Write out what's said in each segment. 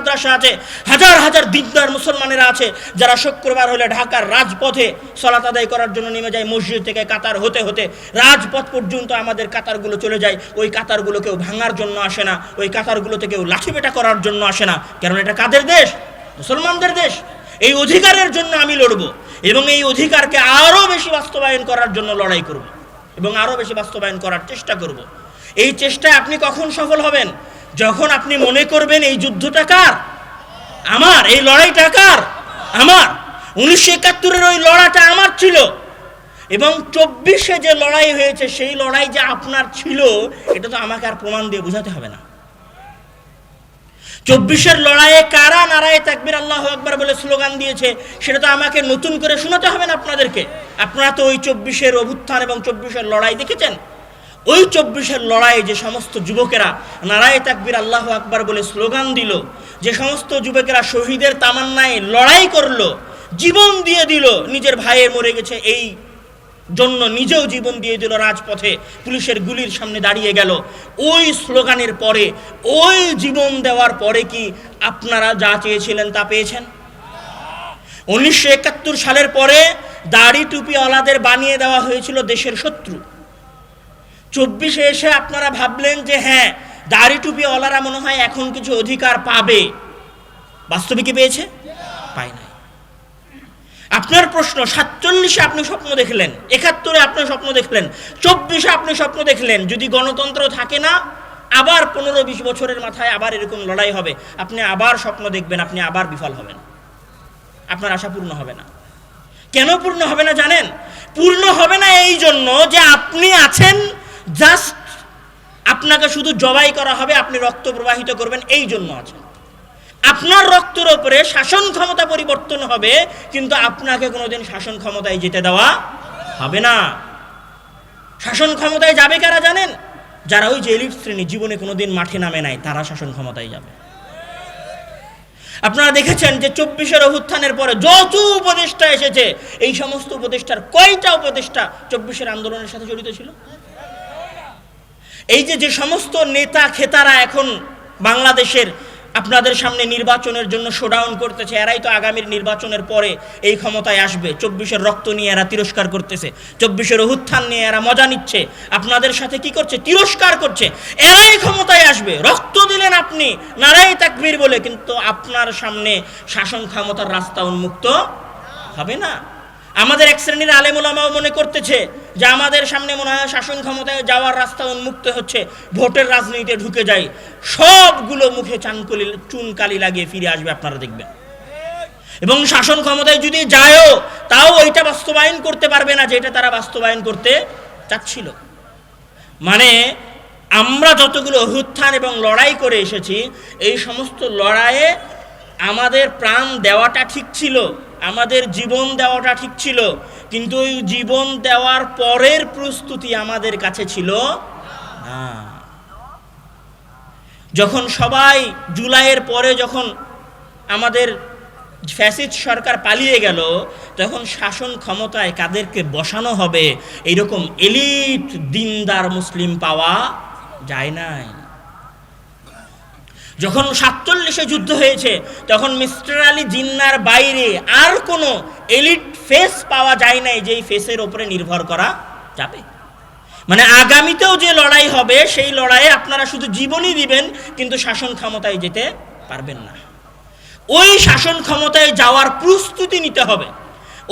মাদ্রাসা আছে, হাজার হাজার দিকদার মুসলমানেরা আছে, যারা শুক্রবার হলে ঢাকার রাজপথে সলাত আদায় করার জন্য নেমে যায়, মসজিদ থেকে কাতার হতে হতে রাজপথ পর্যন্ত আমাদের কাতারগুলো চলে যায়, ওই কাতারগুলো কেউ ভাঙার জন্য আসে না, ওই কাতারগুলোতে কেউ লাঠিপেটা করার জন্য আসে না। কারণ এটা কাদের দেশ? মুসলমানদের দেশ। এই অধিকারের জন্য আমি লড়ব এবং এই অধিকারকে আরও বেশি বাস্তবায়ন করার জন্য লড়াই করব এবং আরও বেশি বাস্তবায়ন করার চেষ্টা করব। এই চেষ্টায় আপনি কখন সফল হবেন? যখন আপনি মনে করবেন এই যুদ্ধটা কার? আমার, এই লড়াইটা কার? আমার। উনিশশো একাত্তরের ওই লড়াইটা আমার ছিল। এবং চব্বিশে যে লড়াই হয়েছে, সেই লড়াই যে আপনার ছিল, এটা তো আমাকে আর প্রমাণ দিয়ে বোঝাতে হবে না। চব্বিশের লড়াইয়ে কারা নারায় তাকবির আল্লাহ একবার বলে স্লোগান দিয়েছে, সেটা তো আমাকে নতুন করে শোনাতে হবে না আপনাদেরকে? আপনারা তো ওই চব্বিশের অভ্যুত্থান এবং চব্বিশের লড়াই দেখেছেন? ওই চব্বিশের লড়াইয়ে যে সমস্ত যুবকেরা নারায় তাকবির আল্লাহ আকবার বলে স্লোগান দিল, যে সমস্ত যুবকেরা শহীদের তামান্নায় লড়াই করল, জীবন দিয়ে দিল, নিজের ভাইয়ের মরে গেছে, এই জন্য নিজেও জীবন দিয়ে দিল রাজপথে, পুলিশের গুলির সামনে দাঁড়িয়ে গেল। ওই স্লোগানের পরে, ওই জীবন দেওয়ার পরে কি আপনারা যা চেয়েছিলেন তা পেয়েছেন? উনিশশো একাত্তর সালের পরে দাড়ি টুপি অলাদের বানিয়ে দেওয়া হয়েছিল দেশের শত্রু। চব্বিশে এসে আপনারা ভাবলেন যে হ্যাঁ দাড়ি টুপি অলারা মনে হয় এখন কিছু অধিকার পাবে। বাস্তবে কি পেয়েছে? পায় নাই। আপনার প্রশ্ন, সাতচল্লিশে আপনি স্বপ্ন দেখলেন, একাত্তরে আপনি স্বপ্ন দেখলেন, চব্বিশে আপনি স্বপ্ন দেখলেন, যদি গণতন্ত্র থাকে না, আবার পনেরো বিশ বছরের মাথায় আবার এরকম লড়াই হবে। আপনি আবার স্বপ্ন দেখবেন, আপনি আবার বিফল হবেন। আপনার আশা পূর্ণ হবে না। কেন পূর্ণ হবে না জানেন? পূর্ণ হবে না এই জন্য যে আপনি আছেন জাস্ট আপনাকে শুধু জবাই করা হবে, আপনি রক্ত প্রবাহিত করবেন, এই জন্য আছেন আপনার রক্তের ওপরে শাসন ক্ষমতা পরিবর্তন হবে, কিন্তু আপনাকে কোনোদিন শাসন ক্ষমতায় যেতে দেওয়া হবে না। শাসন ক্ষমতায় যাবে কারা জানেন? যারা ওই এলিট শ্রেণি, জীবনে কোনোদিন মাঠে নামে নাই, তারা শাসন ক্ষমতায় যাবে। আপনারা দেখেছেন যে চব্বিশের অভ্যুত্থানের পরে যত উপদেষ্টা এসেছে, এই সমস্ত উপদেষ্টার কয়টা উপদেষ্টা চব্বিশের আন্দোলনের সাথে জড়িত ছিল? এই যে যে সমস্ত নেতা খেতারা এখন বাংলাদেশের আপনাদের সামনে নির্বাচনের জন্য শোডাউন করতেছে, এরাই তো আগামীর নির্বাচনের পরে এই ক্ষমতায় আসবে। চব্বিশের রক্ত নিয়ে এরা তিরস্কার করতেছে, চব্বিশের অভ্যুত্থান নিয়ে এরা মজা নিচ্ছে। আপনাদের সাথে কি করছে? তিরস্কার করছে। এরাই ক্ষমতায় আসবে। রক্ত দিলেন আপনি নারাই তাকবীর বলে, কিন্তু আপনার সামনে শাসন ক্ষমতার রাস্তা উন্মুক্ত হবে না। আমাদের এক শ্রেণির আলেমুলামাও মনে করতেছে যে আমাদের সামনে মনে হয় শাসন ক্ষমতায় যাওয়ার রাস্তা উন্মুক্ত হচ্ছে, ভোটের রাজনীতিতে ঢুকে যাই, সবগুলো মুখে চানকলি, চুনকালি লাগিয়ে ফিরে আসবে, আপনারা দেখবেন। এবং শাসন ক্ষমতায় যদি যায়ও, তাও ওইটা বাস্তবায়ন করতে পারবে না যেটা তারা বাস্তবায়ন করতে চাচ্ছিল। মানে আমরা যতগুলো অভ্যুত্থান এবং লড়াই করে এসেছি, এই সমস্ত লড়াইয়ে আমাদের প্রাণ দেওয়াটা ঠিক ছিল। আমাদের জীবন দেওয়াটা ঠিক ছিল, কিন্তু ওই জীবন দেওয়ার পরের প্রস্তুতি আমাদের কাছে ছিল না। যখন সবাই জুলাইয়ের পরে যখন আমাদের ফ্যাসিস্ট সরকার পালিয়ে গেল, তখন শাসন ক্ষমতায় কাদেরকে বসানো হবে? এইরকম এলিট দিনদার মুসলিম পাওয়া যায় নাই। যখন সাতচল্লিশে যুদ্ধ হয়েছে, তখন মিস্টার আলী জিন্নার বাইরে আর কোনো এলিট ফেস পাওয়া যায় নাই যেই ফেসের ওপরে নির্ভর করা যাবে। মানে আগামীতেও যে লড়াই হবে, সেই লড়াইয়ে আপনারা শুধু জীবনই দিবেন, কিন্তু শাসন ক্ষমতায় যেতে পারবেন না। ওই শাসন ক্ষমতায় যাওয়ার প্রস্তুতি নিতে হবে।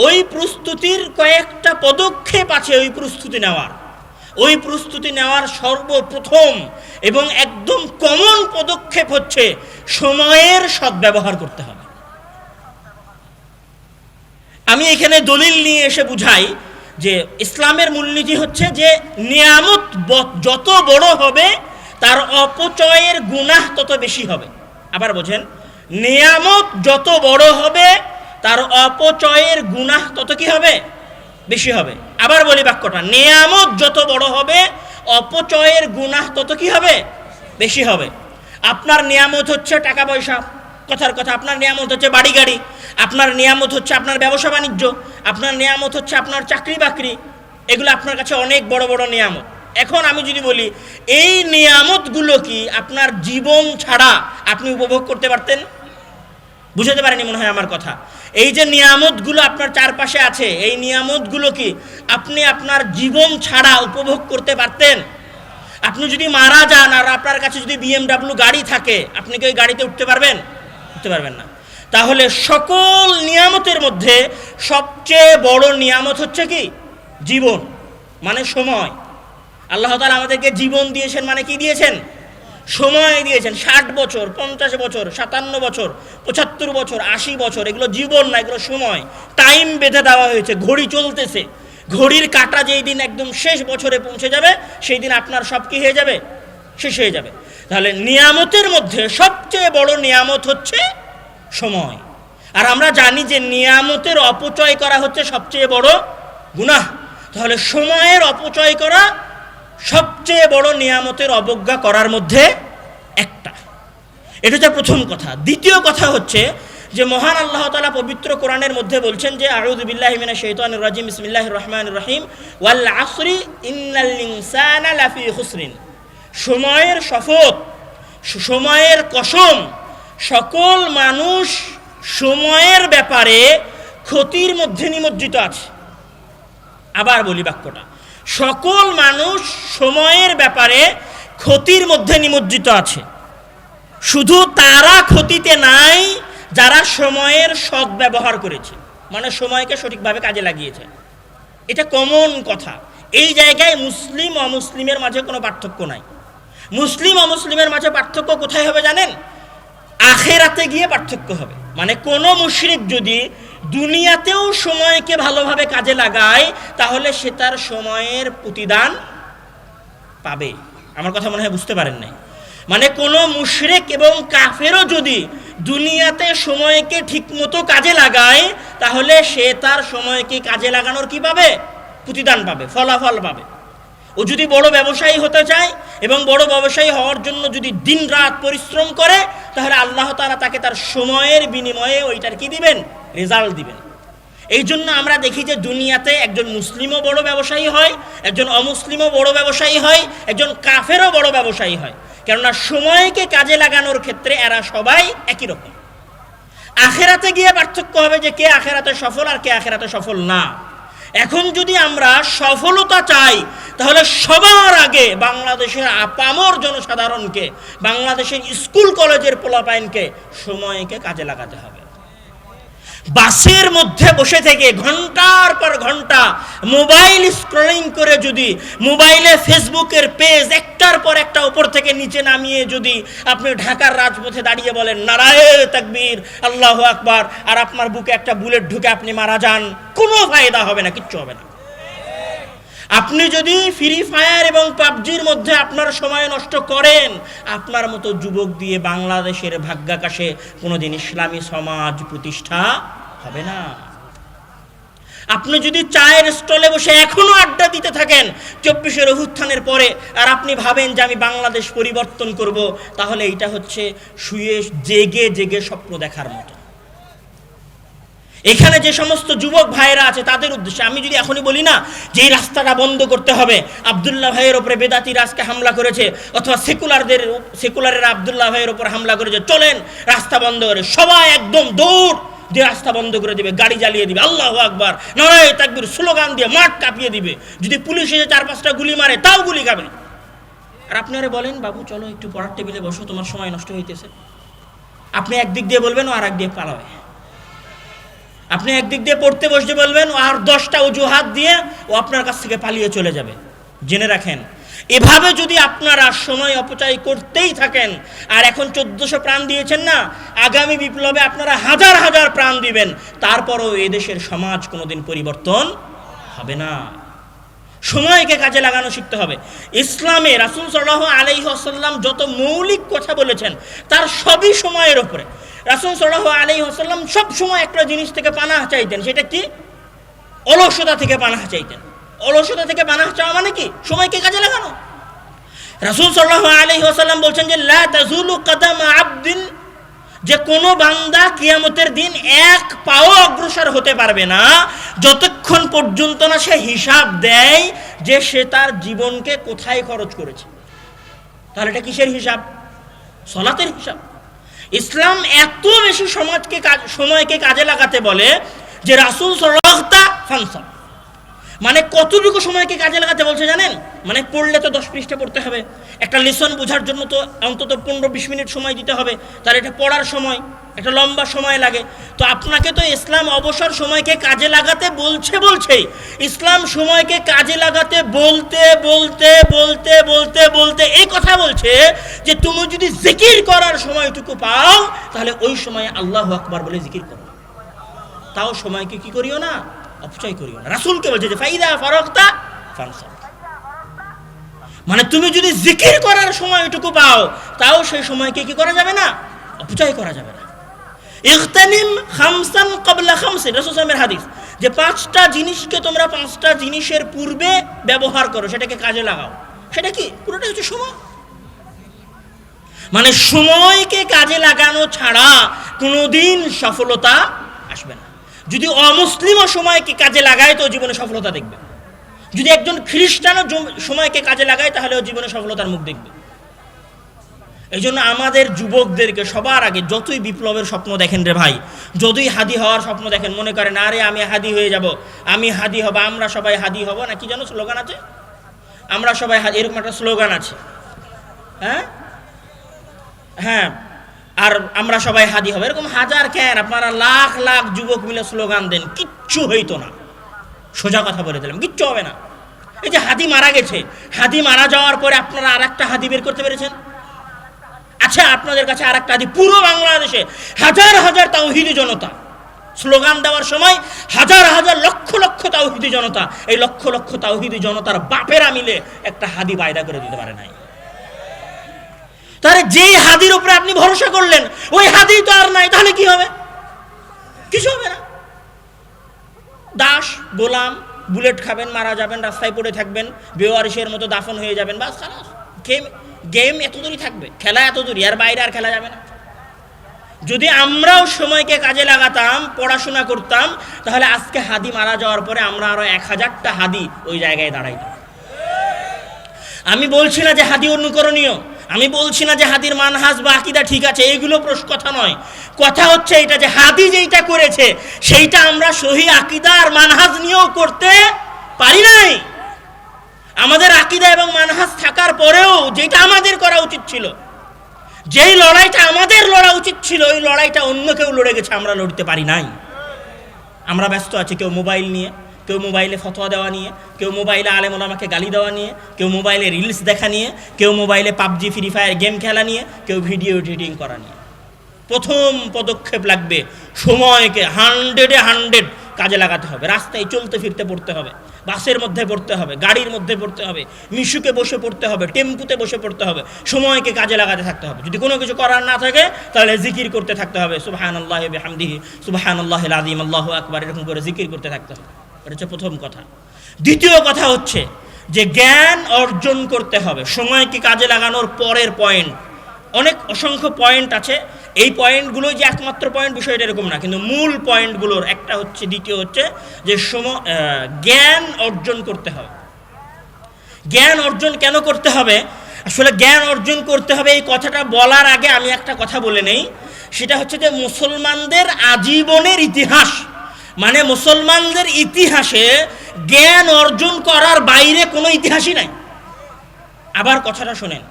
ওই প্রস্তুতির কয়েকটা পদক্ষেপ আছে ওই প্রস্তুতি নেওয়ার। ওই প্রস্তুতি নেওয়ার সর্বপ্রথম এবং একদম কমন পদক্ষেপ হচ্ছে সময়ের সদ্ব্যবহার করতে হবে। আমি এখানে দলিল নিয়ে এসে বুঝাই যে ইসলামের মূলনীতি হচ্ছে যে নিয়ামত যত বড় হবে, তার অপচয়ের গুনাহ তত বেশি হবে। আবার বোঝেন, নিয়ামত যত বড় হবে, তার অপচয়ের গুনাহ তত কি হবে? বেশি হবে। আবার বলি বাক্যটা, নিয়ামত যত বড় হবে, অপচয়ের গুনাহ তত কি হবে? বেশি হবে। আপনার নিয়ামত হচ্ছে টাকা পয়সা, কথার কথা। আপনার নিয়ামত হচ্ছে বাড়ি গাড়ি, আপনার নিয়ামত হচ্ছে আপনার ব্যবসা বাণিজ্য, আপনার নিয়ামত হচ্ছে আপনার চাকরি বাকরি। এগুলো আপনার কাছে অনেক বড় বড় নিয়ামত। এখন আমি যদি বলি, এই নিয়ামতগুলো কি আপনার জীবন ছাড়া আপনি উপভোগ করতে পারতেন? বুঝাতে পারেনি মনে হয় আমার কথা। এই যে নিয়ামতগুলো আপনার চারপাশে আছে, এই নিয়ামতগুলো কি আপনি আপনার জীবন ছাড়া উপভোগ করতে পারতেন? আপনি যদি মারা যান আর আপনার কাছে যদি বিএমডাব্লিউ গাড়ি থাকে, আপনি কি ওই গাড়িতে উঠতে পারবেন? উঠতে পারবেন না। তাহলে সকল নিয়ামতের মধ্যে সবচেয়ে বড় নিয়ামত হচ্ছে কি? জীবন মানে সময়। আল্লাহ তালা আমাদেরকে জীবন দিয়েছেন মানে কি দিয়েছেন? সময় দিয়েছেন, ষাট বছর, পঞ্চাশ বছর, সাতান্ন বছর, পঁচাত্তর বছর, আশি বছর, এগুলো জীবন না, এগুলো সময়। টাইম বেঁধে দেওয়া হয়েছে, ঘড়ি চলতেছে। ঘড়ির কাটা যেই দিন একদম শেষ বছরে পৌঁছে যাবে, সেই দিন আপনার সব কি হয়ে যাবে? শেষ হয়ে যাবে। তাহলে নিয়ামতের মধ্যে সবচেয়ে বড় নিয়ামত হচ্ছে সময়। আর আমরা জানি যে নিয়ামতের অপচয় করা হচ্ছে সবচেয়ে বড় গুনাহ। তাহলে সময়ের অপচয় করা সবচেয়ে বড় নিয়ামতের অবজ্ঞা করার মধ্যে একটা। এটা হচ্ছে প্রথম কথা। দ্বিতীয় কথা হচ্ছে যে মহান আল্লাহ তালা পবিত্র কোরআনের মধ্যে বলছেন যে আউদুবিল্লাহ শৈতান রাজিম ইসমিল্লাহ রহমান রহিম, ওয়াল আসরি ইনসানা হুসরিন সময়ের শপথ, সময়ের কসম, সকল মানুষ সময়ের ব্যাপারে ক্ষতির মধ্যে নিমজ্জিত আছে। আবার বলি বাক্যটা। সকল মানুষ সময়ের ব্যাপারে ক্ষতির মধ্যে নিমজ্জিত আছে। শুধু তারা ক্ষতিতে নাই, যারা সময়ের সদ্ব্যবহার করেছে। মানে সময়কে সঠিকভাবে কাজে লাগিয়েছে। এটা কমন কথা। এই জায়গায় মুসলিম, অমুসলিমের মাঝে কোনো পার্থক্য নাই। মুসলিম, অমুসলিমের মাঝে পার্থক্য কোথায় হবে জানেন? আখেরাতে গিয়ে পার্থক্য হবে। মানে কোনো মুশরিক যদি দুনিয়াতেও সময়কে ভালোভাবে কাজে লাগায়, তাহলে সে তার সময়ের প্রতিদান পাবে। আমার কথা মনে হয় বুঝতে পারেন নাই। মানে কোনো মুশরেক এবং কাফেরও যদি দুনিয়াতে সময়কে ঠিকমতো কাজে লাগায়, তাহলে সে তার সময়কে কাজে লাগানোর কি পাবে? প্রতিদান পাবে, ফলাফল পাবে। ও যদি বড় ব্যবসায়ী হতে চায় এবং বড় ব্যবসায়ী হওয়ার জন্য যদি দিন রাত পরিশ্রম করে, তাহলে আল্লাহ তারা তাকে তার সময়ের বিনিময়ে ওইটার কি দিবেন? রেজাল্ট দিবেন। এই জন্য আমরা দেখি যে দুনিয়াতে একজন মুসলিমও বড় ব্যবসায়ী হয়, একজন অমুসলিমও বড় ব্যবসায়ী হয়, একজন কাফেরও বড় ব্যবসায়ী হয়। কেননা সময়কে কাজে লাগানোর ক্ষেত্রে এরা সবাই একই রকম। আখেরাতে গিয়ে পার্থক্য হবে যে কে আখেরাতে সফল আর কে আখেরাতে সফল না। এখন যদি আমরা সফলতা চাই তাহলে সবার আগে বাংলাদেশের আপামর জনসাধারণকে, বাংলাদেশের স্কুল কলেজের পোলাপাইনকে, সময়কে কাজে লাগাতে হবে। বাসের মধ্যে বসে থেকে ঘণ্টার পর ঘণ্টা মোবাইল স্ক্রলিং করে যদি মোবাইলে ফেসবুকের পেজ একটার পর একটা উপর থেকে নিচে নামিয়ে যদি আপনি ঢাকার রাজপথে দাঁড়িয়ে বলেন, নারায় তাকবীর, আল্লাহ আকবার, আর আপনার বুকে একটা বুলেট ঢুকে আপনি মারা যান, কোনো ফায়দা হবে না, কিচ্ছু হবে না। আপনি যদি ফ্রি ফায়ার এবং পাবজির মধ্যে আপনার সময় নষ্ট করেন, আপনার মতো যুবক দিয়ে বাংলাদেশের ভাগ্যাকাশে কোনোদিন ইসলামী সমাজ প্রতিষ্ঠা হবে না। আপনি যদি চায়ের স্টলে বসে এখনও আড্ডা দিতে থাকেন, চব্বিশের অভ্যুত্থানের পরে, আর আপনি ভাবেন যে আমি বাংলাদেশ পরিবর্তন করব, তাহলে এটা হচ্ছে শুয়ে জেগে জেগে স্বপ্ন দেখার মতো। এখানে যে সমস্ত যুবক ভাইয়েরা আছে, তাদের উদ্দেশ্যে আমি যদি এখনই বলি না যে এই রাস্তাটা বন্ধ করতে হবে, আবদুল্লাহ ভাইয়ের ওপরে বেদাতি রাজকে হামলা করেছে, অথবা সেকুলারদের সেকুলারেরা আবদুল্লাহ ভাইয়ের ওপর হামলা করেছে, চলেন রাস্তা বন্ধ করে, সবাই একদম দৌড় দিয়ে রাস্তা বন্ধ করে দিবে, গাড়ি জ্বালিয়ে দিবে, আল্লাহ আকবার, নরায় তাকবির, স্লোগান দিয়ে মাঠ কাঁপিয়ে দিবে, যদি পুলিশ এসে চার পাঁচটা গুলি মারে, তাও গুলি খাবে। আর আপনি আরে বলেন, বাবু, চলো একটু পড়ার টেবিলে বসো, তোমার সময় নষ্ট হইতেছে। আপনি একদিক দিয়ে বলবেন আর একদিক পালাবে। আপনি একদিক দিয়ে পড়তে বসতে বলবেন, আর দশটা অজুহাত দিয়ে ও আপনার কাছ থেকে পালিয়ে চলে যাবে। জেনে রাখেন। এভাবে যদি আপনারা সময় অপচয় করতেই থাকেন, আর এখন চোদ্দশো প্রাণ দিয়েছেন না, আগামী বিপ্লবে আপনারা হাজার হাজার প্রাণ দিবেন, তারপরও এদেশের সমাজ কোনোদিন পরিবর্তন হবে না। সময়কে কাজে লাগানো শিখতে হবে। ইসলামে রাসুল সাল্লাহ আলাইহি আসাল্লাম যত মৌলিক কথা বলেছেন, তার সবই সময়ের ওপরে রাসুল সাল্লাহ আলাইহি আসাল্লাম সব সময় একটা জিনিস থেকে পানাহ চাইতেন, সেটা কি? অলসতা থেকে পানাহ চাইতেন। অলসতা থেকে পানাহ চাওয়া মানে কি? সময়কে কাজে লাগানো। রাসুল সাল্লাহ আলাইহি আসাল্লাম বলছেন যে, লা তাজুলু কাদাম আবদিন যে কোনো বান্দা কিয়ামতের দিন এক পাও অগ্রসর হতে পারবে না। যতক্ষণ পর্যন্ত না সে হিসাব দেয় যে সে তার জীবনকে কোথায় খরচ করেছে। তাহলে এটা কিসের হিসাব? সলাতের হিসাব। ইসলাম এত বেশি সমাজকে কাজ সময়কে কাজে লাগাতে বলে যে রাসুল সলাহতা ফানসা মানে কতটুকু সময়কে কাজে লাগাতে বলছে জানেন? মানে পড়লে তো দশ পৃষ্ঠা পড়তে হবে। একটা লেসন বোঝার জন্য তো অন্তত পনেরো বিশ মিনিট সময় দিতে হবে। তার এটা পড়ার সময়, একটা লম্বা সময় লাগে। তো আপনাকে তো ইসলাম অবসর সময়কে কাজে লাগাতে বলছে বলছেই। ইসলাম সময়কে কাজে লাগাতে বলতে বলতে বলতে বলতে বলতে এই কথা বলছে যে তুমি যদি জিকির করার সময়টুকু পাও, তাহলে ওই সময় আল্লাহ আকবার বলে জিকির করো। তাও সময়কে কি করিও না? অপচয় করিও না। রাসুলকে বলছে যে, ফাইদা মানে তুমি যদি জিকির করার সময়টুকু পাও, তাও সেই সময়কে কি করা যাবে না? অপচয় করা যাবে না। ইখতানিম খামসান কবলা হাদিস, যে পাঁচটা জিনিসকে তোমরা পাঁচটা জিনিসের পূর্বে ব্যবহার করো, সেটাকে কাজে লাগাও। সেটা কি? পুরোটা হচ্ছে সময়। মানে সময়কে কাজে লাগানো ছাড়া কোনোদিন সফলতা আসবে না। যদি অমুসলিমও সময়কে কাজে লাগায় তো জীবনে সফলতা দেখবে। যদি একজন খ্রিস্টানও সময়কে কাজে লাগায় তাহলে ও জীবনে সফলতার মুখ দেখবে। এই জন্য আমাদের যুবকদেরকে সবার আগে যতই বিপ্লবের স্বপ্ন দেখেন রে ভাই, যতই হাদি হওয়ার স্বপ্ন দেখেন, মনে করেন না আরে, আমি হাদি হয়ে যাব, আমি হাদি হব, আমরা সবাই হাদি হব। না, কি যেন স্লোগান আছে? আমরা সবাই এরকম একটা স্লোগান আছে। হ্যাঁ? হ্যাঁ আর আমরা সবাই হাদি হবে। এরকম হাজার কেন আপনারা লাখ লাখ যুবক মিলে স্লোগান দেন, কিচ্ছু হইতো না। সোজা কথা বলে দিলাম, কিচ্ছু হবে না। এই যে হাদি মারা গেছে, হাদি মারা যাওয়ার পরে আপনারা আর একটা হাদি বের করতে পেরেছেন? আচ্ছা আপনাদের কাছে আর একটা হাদি, পুরো বাংলাদেশে হাজার হাজার তাওহিদি জনতা। স্লোগান দেওয়ার সময় হাজার হাজার লক্ষ লক্ষ তাওহিদি জনতা, এই লক্ষ লক্ষ তাওহিদি জনতার বাপেরা মিলে একটা হাদি বায়দা করে দিতে পারে নাই। তাহলে যেই হাদির উপরে আপনি ভরসা করলেন, ওই হাদি তো আর নাই, তাহলে কি হবে? কিছু হবে না। দাস, গোলাম, বুলেট খাবেন, মারা যাবেন, রাস্তায় পড়ে থাকবেন, বেওয়ারিশের মতো দাফন হয়ে যাবেন, বাস, খালাস। গেম গেম এত দূরই থাকবে, খেলা এত দূরই, আর বাইরে আর খেলা যাবে না। যদি আমরাও সময়কে কাজে লাগাতাম, পড়াশোনা করতাম, তাহলে আজকে হাদি মারা যাওয়ার পরে আমরা আরও এক হাজারটা হাদি ওই জায়গায় দাঁড়াইতাম। আমি বলছি না যে হাদি অনুকরণীয় আমি বলছি না যে হাদির মানহাজ বা আকিদা ঠিক আছে এইগুলো প্রশ্ন কথা নয়। কথা হচ্ছে এটা যে হাদি যেইটা করেছে, সেইটা আমরা সহি আকিদা আর মানহাজ নিয়েও করতে পারি নাই। আমাদের আকিদা এবং মানহাজ থাকার পরেও যেটা আমাদের করা উচিত ছিল, যেই লড়াইটা আমাদের লড়া উচিত ছিল, ওই লড়াইটা অন্য কেউ লড়ে গেছে, আমরা লড়তে পারি নাই। আমরা ব্যস্ত আছি কেউ মোবাইল নিয়ে। কেউ মোবাইলে ফতোয়া দেওয়া নিয়ে, কেউ মোবাইলে আলেম ওলামাকে গালি দেওয়া নিয়ে, কেউ মোবাইলে রিলস দেখা নিয়ে, কেউ মোবাইলে পাবজি ফ্রি ফায়ার গেম খেলা নিয়ে, কেউ ভিডিও এডিটিং করা নিয়ে। প্রথম পদক্ষেপ লাগবে সময়কে হান্ড্রেডে হান্ড্রেড কাজে লাগাতে হবে। রাস্তায় চলতে ফিরতে পড়তে হবে, বাসের মধ্যে পড়তে হবে, গাড়ির মধ্যে পড়তে হবে, মিশুকে বসে পড়তে হবে, টেম্পুতে বসে পড়তে হবে, সময়কে কাজে লাগাতে থাকতে হবে। যদি কোনো কিছু করার না থাকে, তাহলে জিকির করতে থাকতে হবে। সুবাহান আল্লাহ হামদিহি সুবাহান আল্লাহ আদিম আল্লাহ আকবার, এরকম করে জিকির করতে থাকতে হবে। এটা হচ্ছে প্রথম কথা। দ্বিতীয় কথা হচ্ছে যে জ্ঞান অর্জন করতে হবে। সময়কে কাজে লাগানোর পরের পয়েন্ট অনেক অসংখ্য পয়েন্ট আছে। এই পয়েন্টগুলোই যে একমাত্র পয়েন্ট বিষয়টা এরকম না। কিন্তু মূল পয়েন্টগুলোর একটা হচ্ছে দ্বিতীয় হচ্ছে যে সম আহ, জ্ঞান অর্জন করতে হবে। জ্ঞান অর্জন কেন করতে হবে? আসলে জ্ঞান অর্জন করতে হবে এই কথাটা বলার আগে আমি একটা কথা বলে নেই। সেটা হচ্ছে যে মুসলমানদের আজীবনের ইতিহাস। মানে মুসলমানদের ইতিহাসে জ্ঞান অর্জন করার বাইরে কোনো ইতিহাসই নাই। আবার কথাটা শোনেন।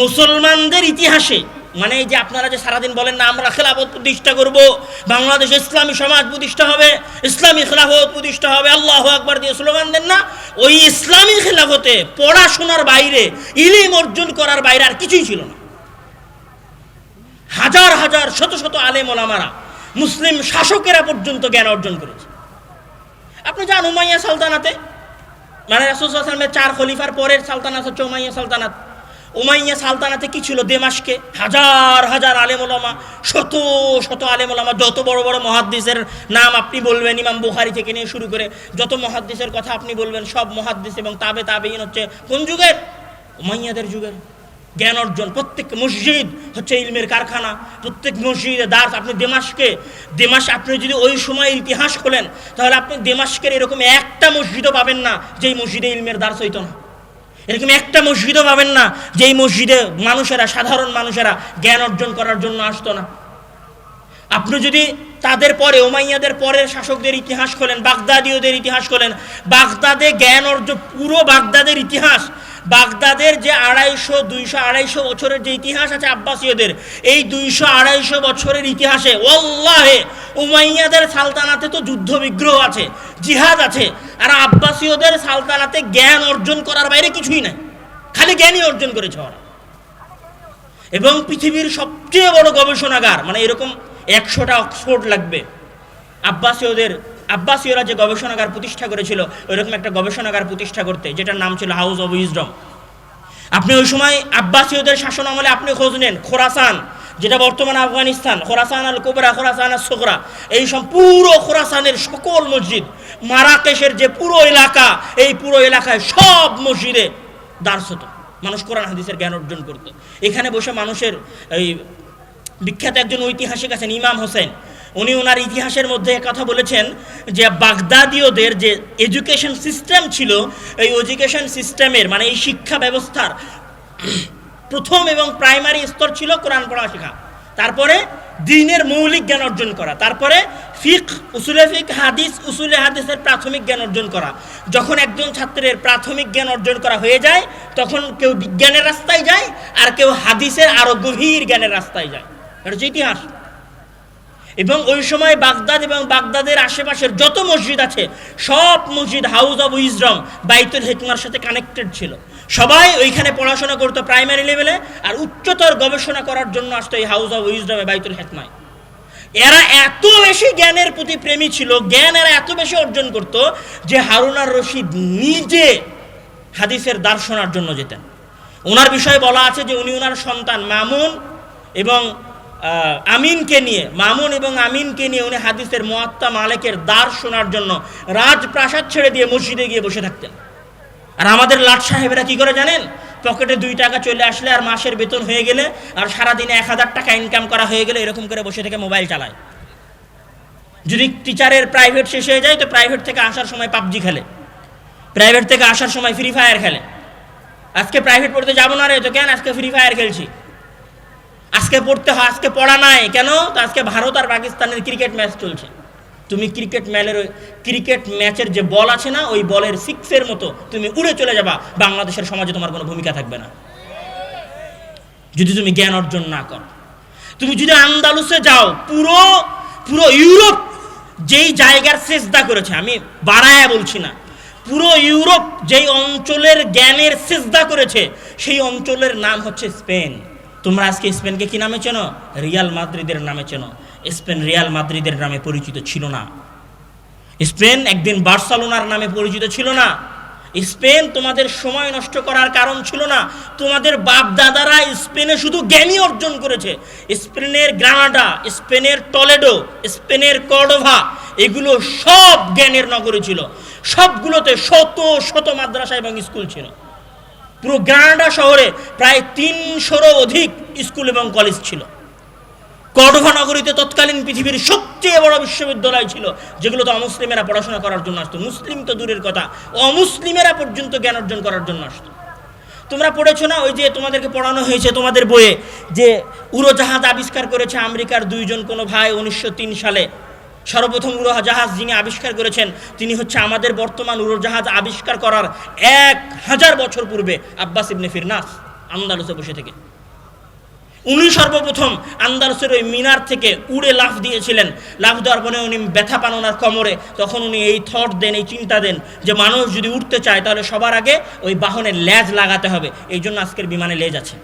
মুসলমানদের ইতিহাসে মানে এই যে আপনারা যে সারাদিন বলেন না, আমরা খেলাফত প্রতিষ্ঠা করব, বাংলাদেশ ইসলামী সমাজ প্রতিষ্ঠা হবে, ইসলামী খেলাফত প্রতিষ্ঠা হবে, আল্লাহ আকবার দিয়ে স্লোগান দেন না, ওই ইসলামী খেলাফতে পড়াশোনার বাইরে, ইলিম অর্জন করার বাইরে আর কিছুই ছিল না। হাজার হাজার, শত শত আলেম ওলামারা মুসলিম শাসকেরা পর্যন্ত জ্ঞান অর্জন করেছে। আপনি যান উমাইয়া সালতানাতে। মানে রাসুলের চার খলিফার পরের সালতানাত হচ্ছে উমাইয়া সালতানাত। উমাইয়া সালতানাতে কি ছিল দেমাসকে হাজার হাজার আলেমোলামা, শত শত আলেমোলামা, যত বড় বড় মহাদ্দিসের নাম আপনি বলবেন, ইমাম বুখারি থেকে নিয়ে শুরু করে যত মহাদ্দিসের কথা আপনি বলবেন, সব মহাদ্দিস এবং তাবে তাবেইন হচ্ছে কোন যুগের? উমাইয়াদের যুগের। জ্ঞান অর্জন। প্রত্যেক মসজিদ হচ্ছে ইলমের কারখানা। প্রত্যেক মসজিদে দাস আপনি দেমাসকে দেমাস আপনি যদি ওই সময় ইতিহাস খোলেন, তাহলে আপনি দেমাসকের এরকম একটা মসজিদও পাবেন না, যেই মসজিদে ইলমের দাস হইতো না। এরকম একটা মসজিদও পাবেন না, যেই মসজিদে মানুষেরা, সাধারণ মানুষেরা জ্ঞান অর্জন করার জন্য আসতো না। আপনি যদি তাদের পরে ওমাইয়াদের পরের শাসকদের ইতিহাস খোলেন বাগদাদীয়দের ইতিহাস খোলেন, বাগদাদে জ্ঞান অর্জন, পুরো বাগদাদের ইতিহাস বাগদাদের যে আড়াইশো, দুইশো, আড়াইশো বছরের যে ইতিহাস আছে আব্বাসীয়দের, এই দুইশো, আড়াইশো বছরের ইতিহাসে ওল্লাহে উমাইয়াদের সালতানাতে তো যুদ্ধ বিগ্রহ আছে, জিহাদ আছে, আর আব্বাসীয়দের সালতানাতে জ্ঞান অর্জন করার বাইরে কিছুই নাই। খালি জ্ঞানই অর্জন করেছে ওরা। এবং পৃথিবীর সবচেয়ে বড় গবেষণাগার মানে এরকম একশোটা অক্সফোর্ড লাগবে, আব্বাসীয়দের আব্বাসীয়রা যে গবেষণাগার প্রতিষ্ঠা করেছিল, ওইরকম একটা গবেষণাগার প্রতিষ্ঠা করতে, যেটার নাম ছিল হাউস অব উইজডম আপনি ওই সময় আব্বাসীয়দের শাসন আমলে আপনি খোঁজ নেন, খোরাসান, যেটা বর্তমানে Afghanistan, Khorasan al Kobra, Khorasan al Sokra এই সব পুরো খোরাসানের সকল মসজিদ, মারাকেশের যে পুরো এলাকা, এই পুরো এলাকায় সব মসজিদে দার্স হতো। মানুষ কোরআন হাদিসের জ্ঞান অর্জন করতো। এখানে বসে মানুষের এই বিখ্যাত একজন ঐতিহাসিক আছেন, ইমাম হোসেন। উনি ওনার ইতিহাসের মধ্যে কথা বলেছেন যে বাগদাদীয়দের যে এডুকেশন সিস্টেম ছিল, এই এডুকেশন সিস্টেমের মানে এই শিক্ষা ব্যবস্থার, প্রথম এবং প্রাইমারি স্তর ছিল কোরআন পড়া শেখা। তারপরে দিনের মৌলিক জ্ঞান অর্জন করা। তারপরে ফিক উসুলে ফিক হাদিস, উসুলে হাদিসের প্রাথমিক জ্ঞান অর্জন করা। যখন একজন ছাত্রের প্রাথমিক জ্ঞান অর্জন করা হয়ে যায়, তখন কেউ বিজ্ঞানের রাস্তায় যায় আর কেউ হাদিসের আরও গভীর জ্ঞানের রাস্তায় যায়। এটা হচ্ছে ইতিহাস। এবং ওই সময় বাগদাদ এবং বাগদাদের আশেপাশের যত মসজিদ আছে, সব মসজিদ হাউস অব উইজডম, বাইতুল হেকমার সাথে কানেক্টেড ছিল। সবাই ওইখানে পড়াশোনা করতো প্রাইমারি লেভেলে, আর উচ্চতর গবেষণা করার জন্য আসতো এই হাউস অব উইজডমে, বাইতুল হেকমায়। এরা এত বেশি জ্ঞানের প্রতি প্রেমী ছিল, জ্ঞান এরা এত বেশি অর্জন করত, যে হারুনার রশিদ নিজে হাদিসের দার্শনার জন্য যেতেন। ওনার বিষয়ে বলা আছে যে উনি ওনার সন্তান মামুন এবং আমিনকে নিয়ে, মামুন এবং আমিনকে নিয়ে উনি হাদিসের মোয়াত্তা মালেকের দ্বার শোনার জন্য রাজপ্রাসাদ ছেড়ে দিয়ে মসজিদে গিয়ে বসে থাকতেন। আর আমাদের লাট সাহেবেরা কি করে জানেন? পকেটে দুই টাকা চলে আসলে আর মাসের বেতন হয়ে গেলে আর সারাদিনে এক হাজার টাকা ইনকাম করা হয়ে গেলে এরকম করে বসে থেকে মোবাইল চালায়। যদি টিচারের প্রাইভেট শেষ হয়ে যায়, তো প্রাইভেট থেকে আসার সময় পাবজি খেলে। প্রাইভেট থেকে আসার সময় ফ্রি ফায়ার খেলে। আজকে প্রাইভেট পড়তে যাব না রে, তো কেন আজকে ফ্রি ফায়ার খেলছি? আজকে পড়তে হয়, আজকে পড়া নাই। কেন? তো আজকে ভারত আর পাকিস্তানের ক্রিকেট ম্যাচ চলছে। তুমি ক্রিকেট ম্যাচের ক্রিকেট ম্যাচের যে বল আছে না, ওই বলের সিক্সের মতো তুমি উড়ে চলে যাবা। বাংলাদেশের সমাজে তোমার কোনো ভূমিকা থাকবে না। যদি তুমি জ্ঞান অর্জন না করো। তুমি যদি আন্দালুসে যাও, পুরো পুরো ইউরোপ যেই জায়গার চেষ্টা করেছে, আমি বাড়ায়া বলছি না, পুরো ইউরোপ যেই অঞ্চলের জ্ঞানের চেষ্টা করেছে, সেই অঞ্চলের নাম হচ্ছে স্পেন। তোমরা আজকে স্পেনকে কি নামে চেনো? রিয়াল মাদ্রিদের নামে চেনো। স্পেন রিয়াল মাদ্রিদের নামে পরিচিত ছিল না। স্পেন একদিন বার্সেলোনার নামে পরিচিত ছিল না। স্পেন তোমাদের সময় নষ্ট করার কারণ ছিল না। তোমাদের বাপ দাদারা স্পেনে শুধু জ্ঞানী অর্জন করেছে। স্পেনের গ্রানাডা, স্পেনের টলেডো, স্পেনের কর্ডোভা, এগুলো সব জ্ঞানের নগরী ছিল। সবগুলোতে শত শত মাদ্রাসা এবং স্কুল ছিল। পুরো গ্রানাডা শহরে প্রায় তিনশোরও অধিক স্কুল এবং কলেজ ছিল। কর্ডোভা নগরীতে তৎকালীন পৃথিবীর সবচেয়ে বড় বিশ্ববিদ্যালয় ছিল, যেগুলো তো অমুসলিমেরা পড়াশোনা করার জন্য আসতো। মুসলিম তো দূরের কথা, অমুসলিমেরা পর্যন্ত জ্ঞান অর্জন করার জন্য আসতো। তোমরা পড়েছো না ওই যে তোমাদেরকে পড়ানো হয়েছে তোমাদের বইয়ে, যে উড়োজাহাজ আবিষ্কার করেছে আমেরিকার দুইজন কোনো ভাই উনিশশো তিন সালে? সর্বপ্রথম উড়োজাহাজ যিনি আবিষ্কার করেছেন, তিনি হচ্ছে আমাদের বর্তমান উড়োজাহাজ আবিষ্কার করার এক হাজার বছর পূর্বে আব্বাস ইবনে ফিরনাস, আন্দালুসে বসে থেকে। উনি সর্বপ্রথম আন্দালসের ওই মিনার থেকে উড়ে লাফ দিয়েছিলেন। লাফ দেওয়ার পরে উনি ব্যথা পান ওনার কোমরে, তখন উনি এই থট দেন, এই চিন্তা দেন যে মানুষ যদি উঠতে চায় তাহলে সবার আগে ওই বাহনের লেজ লাগাতে হবে। এই জন্য আজকের বিমানে লেজ আছে।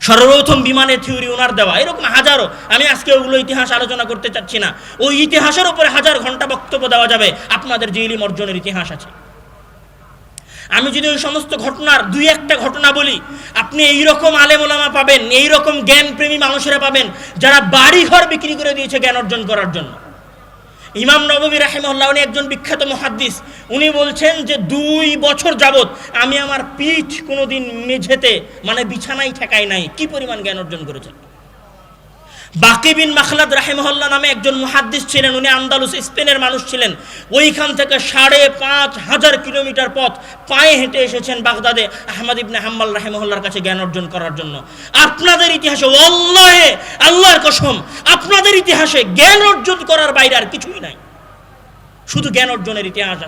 সর্বপ্রথম বিমানের থিওরি ওনার দেওয়া। এরকম হাজারো। আমি আজকে ওগুলো ইতিহাস আলোচনা করতে চাচ্ছি না। ওই ইতিহাসের উপরে হাজার ঘণ্টা বক্তব্য দেওয়া যাবে। আপনাদের যে ইলিম অর্জনের ইতিহাস আছে। আমি যদি ওই সমস্ত ঘটনার দুই একটা ঘটনা বলি, আপনি এই রকম আলেম ওলামা পাবেন এই রকম জ্ঞানপ্রেমী মানুষেরা পাবেন, যারা বাড়ি ঘর বিক্রি করে দিয়েছে জ্ঞান অর্জন করার জন্য। ইমাম নবী রাহিম উনি একজন বিখ্যাত মহাদ্দিস। উনি বলছেন যে দুই বছর যাবৎ আমি আমার পিঠ কোনোদিন মেঝেতে মানে বিছানায় ঠেকাই নাই। কি পরিমাণ জ্ঞান অর্জন করেছেন? বাকি বিন মাখলাদ রাহেমহল্লা নামে একজন মুহাদ্দিস ছিলেন, উনি আন্দালুস, স্পেনের মানুষ ছিলেন। ওইখান থেকে সাড়ে পাঁচ হাজার কিলোমিটার পথ পায়ে হেঁটে এসেছেন বাগদাদে আহমদ ইবনে হাম্মাল রাহেমহল্লার কাছে জ্ঞান অর্জন করার জন্য। আপনাদের ইতিহাসে অল্লাহে আল্লাহর কসম, আপনাদের ইতিহাসে জ্ঞান অর্জন করার বাইরে আর কিছুই নাই। শুধু জ্ঞান অর্জনের ইতিহাস